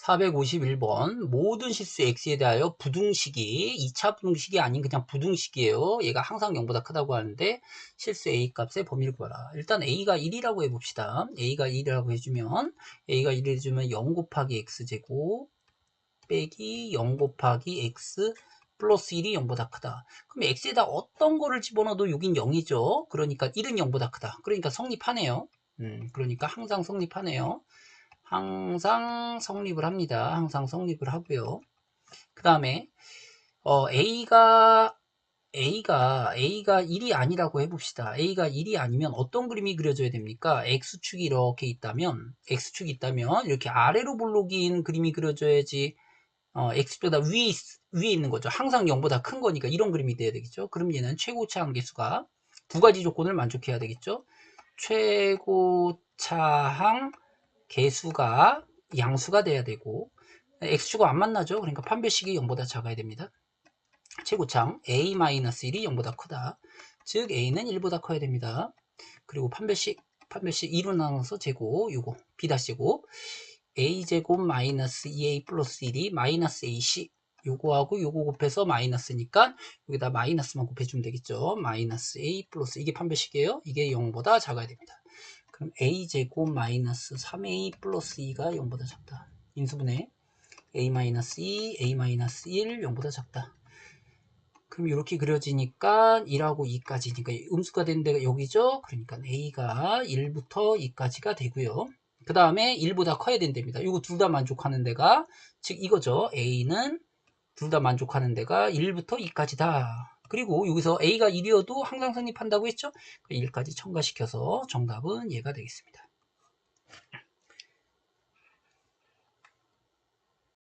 451번 모든 실수 x에 대하여 부등식이 2차 부등식이 아닌 그냥 부등식이에요. 얘가 항상 0보다 크다고 하는데 실수 a 값의 범위를 구하라. 일단 a가 1이라고 해봅시다. a가 1이라고 해주면 a가 1 해주면 0 곱하기 x제곱 빼기 0 곱하기 x 플러스 1이 0보다 크다. 그럼 x에다 어떤 거를 집어넣어도 여긴 0이죠. 그러니까 1은 0보다 크다. 그러니까 성립하네요. 음, 그러니까 항상 성립하네요. 항상 성립을 합니다. 항상 성립을 하고요. 그 다음에 어, A가 A가 A가 1이 아니라고 해봅시다. A가 1이 아니면 어떤 그림이 그려져야 됩니까? X축이 이렇게 있다면 X축이 있다면 이렇게 아래로 볼록인 그림이 그려져야지 어, X보다 위, 위에 있는 거죠. 항상 0보다 큰 거니까 이런 그림이 돼야 되겠죠. 그럼 얘는 최고차 한계수가 두 가지 조건을 만족해야 되겠죠. 최고차항 개수가 양수가 돼야 되고 x축과 안 만나죠. 그러니까 판별식이 0보다 작아야 됩니다. 최고창 a-1이 0보다 크다. 즉 a는 1보다 커야 됩니다. 그리고 판별식 판별식 2로 나눠서 제곱 요거 b-제곱 a제곱 마이너스 2a 플러스 1이 마이너스 ac 요거하고 요거 곱해서 마이너스니까 여기다 마이너스만 곱해주면 되겠죠. 마이너스 a 플러스 이게 판별식이에요. 이게 0보다 작아야 됩니다. 그럼 a제곱 마이너스 3a 플러스 2가 0보다 작다. 인수분해 a 마이너스 2, a 마이너스 1, 0보다 작다. 그럼 이렇게 그려지니까 1하고 2까지니까 음수가 되는 데가 여기죠. 그러니까 a가 1부터 2까지가 되고요. 그 다음에 1보다 커야 된답니다. 이거 둘 다 만족하는 데가 즉 이거죠. a는 둘 다 만족하는 데가 1부터 2까지다. 그리고 여기서 A가 1이어도 항상 성립한다고 했죠? 1까지 첨가시켜서 정답은 얘가 되겠습니다.